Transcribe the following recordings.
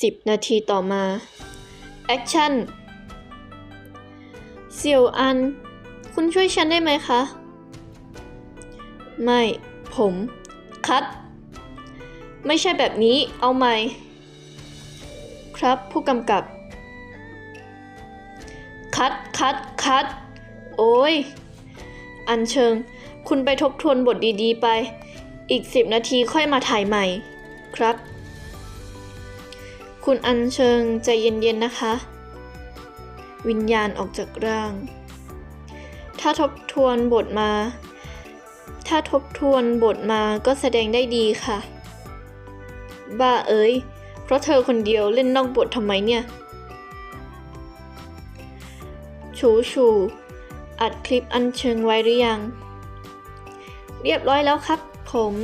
10 นาทีต่อมา แอคชั่นเสี่ยวอัน คุณช่วยฉันได้ไหมคะ ไม่ ผม คัด ไม่ใช่แบบนี้ เอาใหม่ ครับผู้กำกับ คัด คัด คัด โอ้ย อันเชิง คุณไปทบทวนบทดีๆไป อีกสิบนาทีค่อยมาถ่ายใหม่ ครับ คุณอันเชิงใจเย็นๆนะคะ วิญญาณออกจากร่าง ถ้าทบทวนบทมา ถ้าทบทวนบทมาก็แสดงได้ดีค่ะ บ้าเอ้ยเพราะเธอคนเดียวเล่นนอกบททำไมเนี่ย ชูชูอัดคลิปอันเชิงไว้หรือยัง เรียบร้อยแล้วครับผม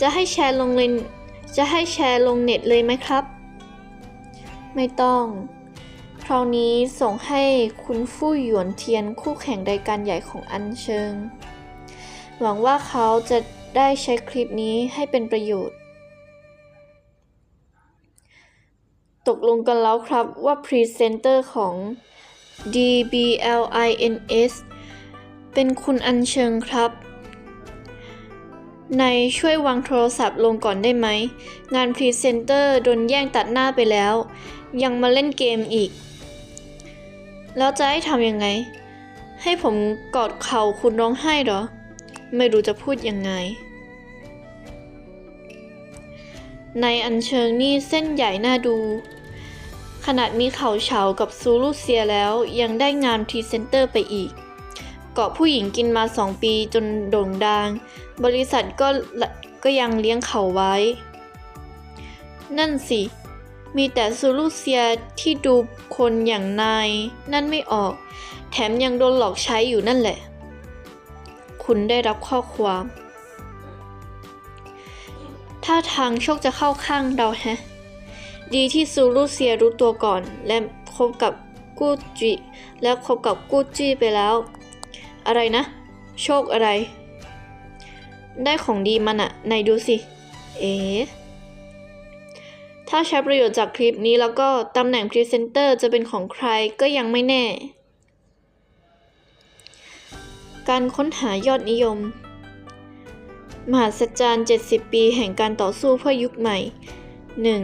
จะให้แชร์ลงเลยจะให้แชร์ลงเน็ตเลยไหมครับ ไม่ต้อง คราวนี้ส่งให้คุณฟู่หยวนเทียนคู่แข่งรายการใหญ่ของอันเชิง หวังว่าเขาจะได้ใช้คลิปนี้ให้เป็นประโยชน์ ตกลงกันแล้วครับว่าพรีเซนเตอร์ของ DBLINS เป็นคุณอันเชิงครับ นายช่วยวางโทรศัพท์ลงก่อนได้ไหม งานพรีเซนเตอร์โดนแย่งตัดหน้าไปแล้ว ยังมาเล่นเกมอีก แล้วจะให้ทำยังไง ให้ผมกอดเข่าคุณร้องไห้เหรอ ไม่รู้จะพูดยังไงในอันเชิงนี่เส้นใหญ่น่าดู ขนาดมีเข่าเฉากับซูลูเซียแล้วยังได้งานพรีเซนเตอร์ไปอีก เกาะผู้หญิงกินมาสองปีจนโด่งดัง บริษัทก็ก็ยังเลี้ยงเขาไว้ นั่นสิ มีแต่ซูลูเซียที่ดูคนอย่างนาย นั่นไม่ออก แถมยังโดนหลอกใช้อยู่นั่นแหละ คุณได้รับข้อความถ้าทางโชคจะเข้าข้างเราแฮะ ดีที่ซูลูเซียรู้ตัวก่อนและคบกับกูจิและคบกับกูจิไปแล้ว อะไรนะ โชคอะไร ได้ของดีมันอะไหนดูสิ เอ๊ะถ้าใช้ประโยชน์จากคลิปนี้แล้วก็ตำแหน่งพรีเซนเตอร์จะเป็นของใครก็ยังไม่แน่ การค้นหายอดนิยม มหาศจรรย์ 70 ปีแห่งการต่อสู้เพื่อยุคใหม่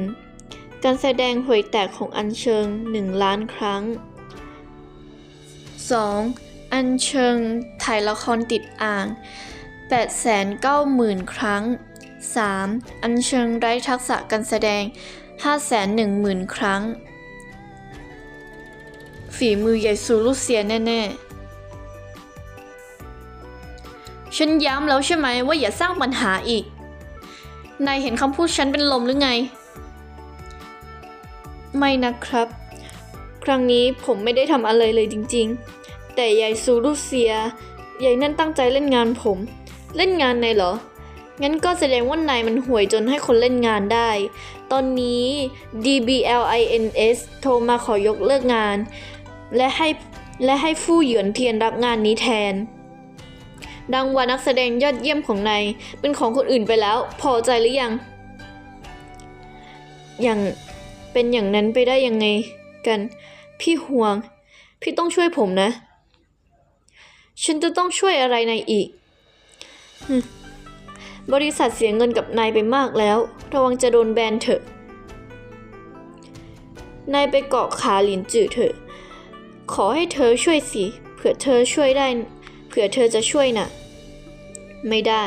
1. การแสดงหวยแตกของอัญเชิง 1 ล้านครั้ง 2. อัญเชิงถ่ายละครติดอ่าง 890,000 ครั้ง 3. อัญเชิงไร้ทักษะการแสดง 510,000 ครั้ง ฝีมือใหญ่ซูรุเซียแน่ๆ ฉันย้ำแล้วใช่ไหมว่าอย่าสร้างปัญหาอีก นายเห็นคำพูดฉันเป็นลมหรือไง ไม่นะครับ ครั้งนี้ผมไม่ได้ทำอะไรเลยจริง ๆ แต่ยายซูรุเซียยายนั่นตั้งใจเล่นงานผม เล่นงานนายเหรอ งั้นก็แสดงว่านายมันห่วยจนให้คนเล่นงานได้ ตอนนี้ DBLINS โทรมาขอยกเลิกงาน และให้และให้ฟู่เหยือนเทียนรับงานนี้แทน ดังว่านักแสดงยอดเยี่ยมของนายเป็นของคนอื่นไปแล้ว พอใจหรือยัง อย่างเป็นอย่างนั้นไปได้ยังไงกัน พี่ห่วง พี่ต้องช่วยผมนะ ฉันจะต้องช่วยอะไรนายอีก บริษัทเสียเงินกับนายไปมากแล้ว ระวังจะโดนแบนเถอะ นายไปเกาะขาหลินจือเถอะ ขอให้เธอช่วยสิ เผื่อเธอช่วยได้ เผื่อเธอจะช่วยน่ะ ไม่ได้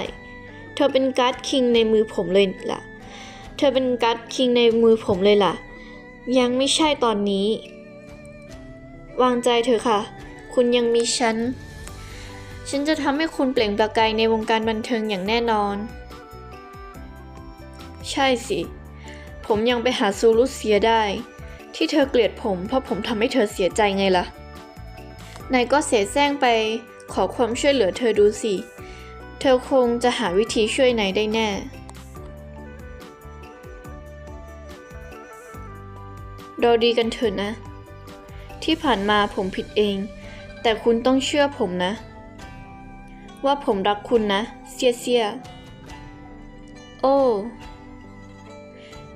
เธอเป็นการ์ดคิงในมือผมเลยล่ะ เธอเป็นการ์ดคิงในมือผมเลยล่ะ ยังไม่ใช่ตอนนี้ วางใจเถอะค่ะ คุณยังมีฉัน ฉันจะทำให้คุณเปล่งประกายในวงการบันเทิงอย่างแน่นอน ใช่สิ ผมยังไปหาซูรุเซียได้ ที่เธอเกลียดผมเพราะผมทำให้เธอเสียใจไงล่ะ นายก็เสแสร้งไปขอความช่วยเหลือเธอดูสิ เธอคงจะหาวิธีช่วยนายได้แน่ เราดีกันเถอะนะ ที่ผ่านมาผมผิดเอง แต่คุณต้องเชื่อผมนะ ว่าผมรักคุณนะเซียเซียโอ้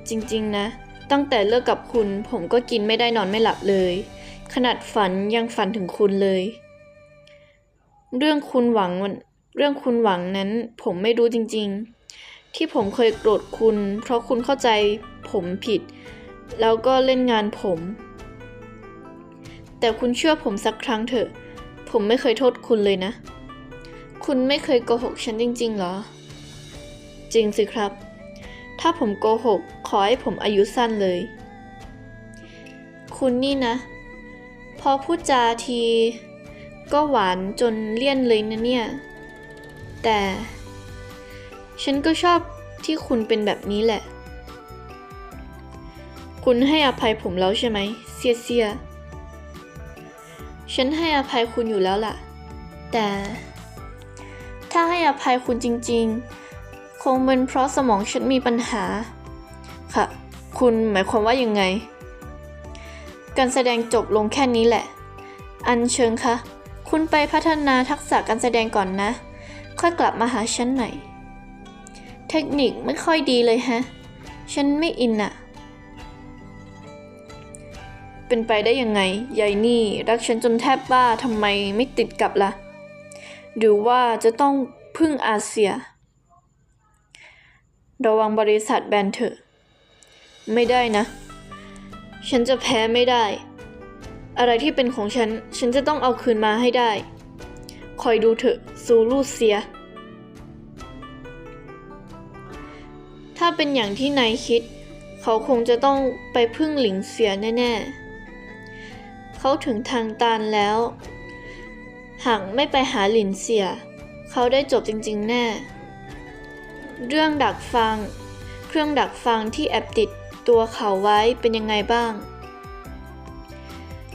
จริงๆนะ ตั้งแต่เลิกกับคุณ ผมก็กินไม่ได้นอนไม่หลับเลย ขนาดฝันยังฝันถึงคุณเลย เรื่องคุณหวังเรื่องคุณหวังนั้น ผมไม่รู้จริง ๆ ที่ผมเคยโกรธคุณ เพราะคุณเข้าใจผมผิด แล้วก็เล่นงานผม แต่คุณเชื่อผมสักครั้งเถอะ ผมไม่เคยโทษคุณเลยนะ คุณไม่เคยโกหกฉันจริงๆเหรอ จริงสิครับ ถ้าผมโกหก ขอให้ผมอายุสั้นเลย คุณนี่นะ พอพูดจาที ก็หวานจนเลี่ยนเลยนะเนี่ย แต่ ฉันก็ชอบที่คุณเป็นแบบนี้แหละ คุณให้อภัยผมแล้วใช่ไหม เสียเสียฉันให้อภัยคุณอยู่แล้วล่ะ แต่ ถ้าให้อภัยคุณจริงๆ คงเป็นเพราะสมองฉันมีปัญหา ค่ะ คุณหมายความว่ายังไง การแสดงจบลงแค่นี้แหละ อันเชิญคะ คุณไปพัฒนาทักษะการแสดงก่อนนะ ค่อยกลับมาหาฉันใหม่เทคนิคไม่ค่อยดีเลยฮะ ฉันไม่อินอะเป็นไปได้ยังไงยายนี่ รักฉันจนแทบบ้าทำไมไม่ติดกับละ่ะ หรือว่าจะต้องพึ่งอาเซีย ระวังบริษัทแบนเถอะ ไม่ได้นะ ฉันจะแพ้ไม่ได้ อะไรที่เป็นของฉัน ฉันจะต้องเอาคืนมาให้ได้ คอยดูเถอะ ซูลูเซีย ถ้าเป็นอย่างที่นายคิด เขาคงจะต้องไปพึ่งหลิงเสียแน่ ๆ เขาถึงทางตันแล้ว หากไม่ไปหาหลินเสีย เขาได้จบจริงๆแน่ เรื่องดักฟัง เครื่องดักฟังที่แอบติดตัวเขาไว้เป็นยังไงบ้าง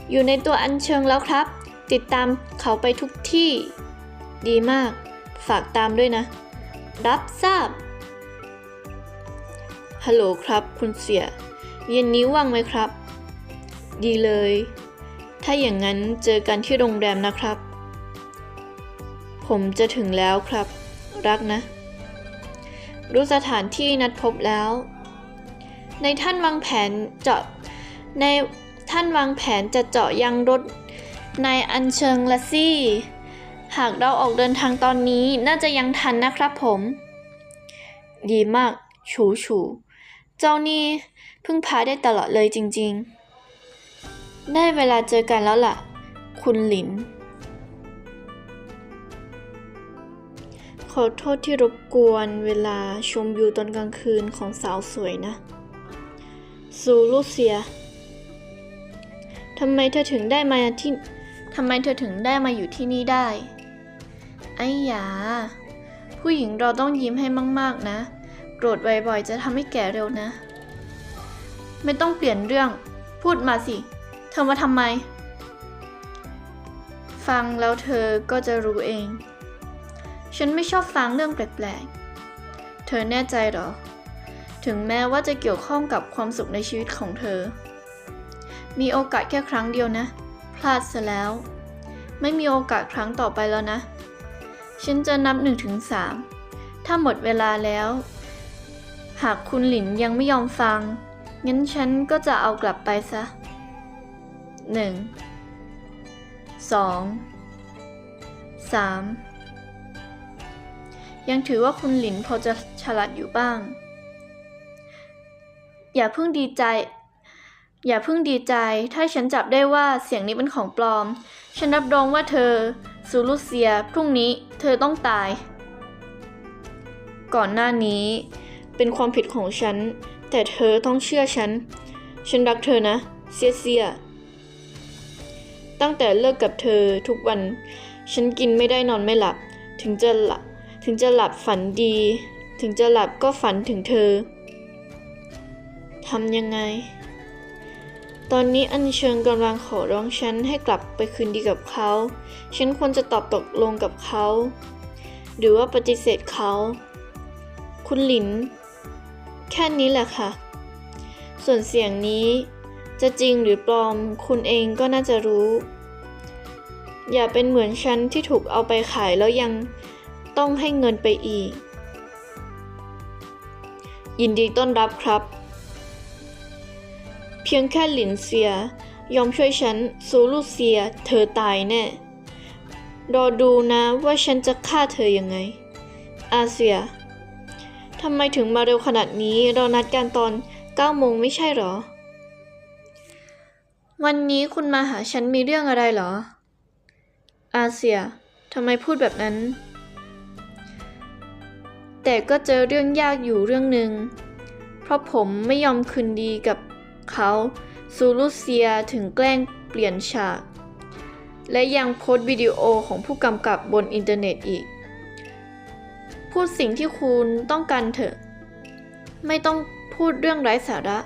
อยู่ในตัวอัญเชิงแล้วครับ ติดตามเขาไปทุกที่ ดีมาก ฝากตามด้วยนะ รับทราบ ฮัลโหลครับ คุณเสีย เย็นนี้ว่างไหมครับ ดีเลย ถ้าอย่างนั้นเจอกันที่โรงแรมนะครับ ผมจะถึงแล้วครับ รักนะ รู้สถานที่นัดพบแล้ว ในท่านวางแผนเจาะในท่านวางแผนจะเจาะยังรถนายอัญเชิงละสิหากเราออกเดินทางตอนนี้น่าจะยังทันนะครับผม ดีมากฉูฉูเจ้านี่พึ่งพาได้ตลอดเลยจริง ๆ ได้เวลาเจอกันแล้วล่ะ คุณหลิน อโทษที่รบกวนเวลาชมวิวตอนกลางคืนของสาวสวยนะ ซูลูเซียทำไมเธอถึงได้มาที่ทำไมเธอถึงได้มาอยู่ที่นี่ได้ ไอ้หยา ผู้หญิงเราต้องยิ้มให้มาก ๆ นะ โกรธบ่อยๆ จะทำให้แก่เร็วนะ ไม่ต้องเปลี่ยนเรื่อง พูดมาสิ เธอมาทำไม ฟังแล้วเธอก็จะรู้เอง ฉันไม่ชอบฟังเรื่องแปลกๆ เธอแน่ใจหรอ ถึงแม้ว่าจะเกี่ยวข้องกับความสุขในชีวิตของเธอ มีโอกาสแค่ครั้งเดียวนะ พลาดซะแล้ว ไม่มีโอกาสครั้งต่อไปแล้วนะ ฉันจะนับหนึ่งถึงสามถ้าหมดเวลาแล้ว หากคุณหลินยังไม่ยอมฟัง งั้นฉันก็จะเอากลับไปซะหนึ่งสองสาม ยังถือว่าคุณหลินพอจะฉลาดอยู่บ้าง อย่าเพิ่งดีใจ อย่าเพิ่งดีใจ ถ้าฉันจับได้ว่าเสียงนี้เป็นของปลอม ฉันรับรองว่าเธอซูลูเซียพรุ่งนี้เธอต้องตาย ก่อนหน้านี้ เป็นความผิดของฉัน แต่เธอต้องเชื่อฉัน ฉันรักเธอนะเซียเซียตั้งแต่เลิกกับเธอทุกวัน ฉันกินไม่ได้นอนไม่หลับ ถึงจะหลับ ถึงจะหลับฝันดี ถึงจะหลับก็ฝันถึงเธอทำยังไง ตอนนี้อัญเชิญกำลังขอร้องฉันให้กลับไปคืนดีกับเขา ฉันควรจะตอบตกลงกับเขา หรือว่าปฏิเสธเขา คุณหลิน แค่นี้แหละค่ะ ส่วนเสียงนี้จะจริงหรือปลอมคุณเองก็น่าจะรู้ อย่าเป็นเหมือนฉันที่ถูกเอาไปขายแล้วยัง ต้องให้เงินไปอีก ยินดีต้อนรับครับ เพียงแค่หลินเซีย ยอมช่วยฉันซูลูเซีย เธอตายแน่ รอดูนะว่าฉันจะฆ่าเธอยังไง อาเซียทำไมถึงมาเร็วขนาดนี้เรานัดกันตอน9โมงไม่ใช่หรอ วันนี้คุณมาหาฉันมีเรื่องอะไรเหรอ อาเซียทำไมพูดแบบนั้น แต่ก็เจอเรื่องยากอยู่เรื่องหนึ่ง เพราะผมไม่ยอมคืนดีกับเขาซูลูเซียถึงแกล้งเปลี่ยนฉาก และยังโพสต์วิดีโอของผู้กำกับบนอินเทอร์เน็ตอีก พูดสิ่งที่คุณต้องการเถอะ ไม่ต้องพูดเรื่องไร้สาระ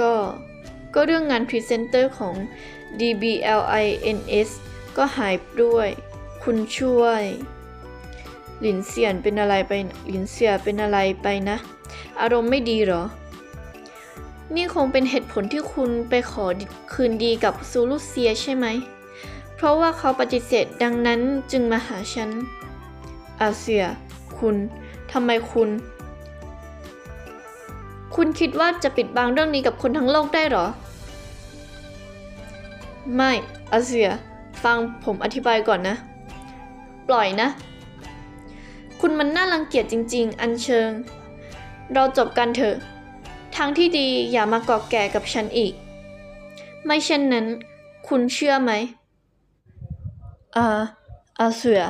ก็ก็เรื่องงานพรีเซนเตอร์ของ DBLINS ก็หายด้วย คุณช่วย หลินเซียนเป็นอะไรไปหลินเซียเป็นอะไรไปนะ อารมณ์ไม่ดีเหรอ นี่คงเป็นเหตุผลที่คุณไปขอคืนดีกับซูลูเซียใช่ไหม เพราะว่าเขาปฏิเสธดังนั้นจึงมาหาฉัน อาเซีย คุณทำไมคุณ คุณคิดว่าจะปิดบังเรื่องนี้กับคนทั้งโลกได้หรอ ไม่อาเซีย ฟังผมอธิบายก่อนนะ ปล่อยนะ คุณมันน่ารังเกียจจริง ๆ อันเชิง เราจบกันเถอะ ทางที่ดีอย่ามากอกแก่กับฉันอีก ไม่เช่นนั้น คุณเชื่อไหม อ่าอาเสือ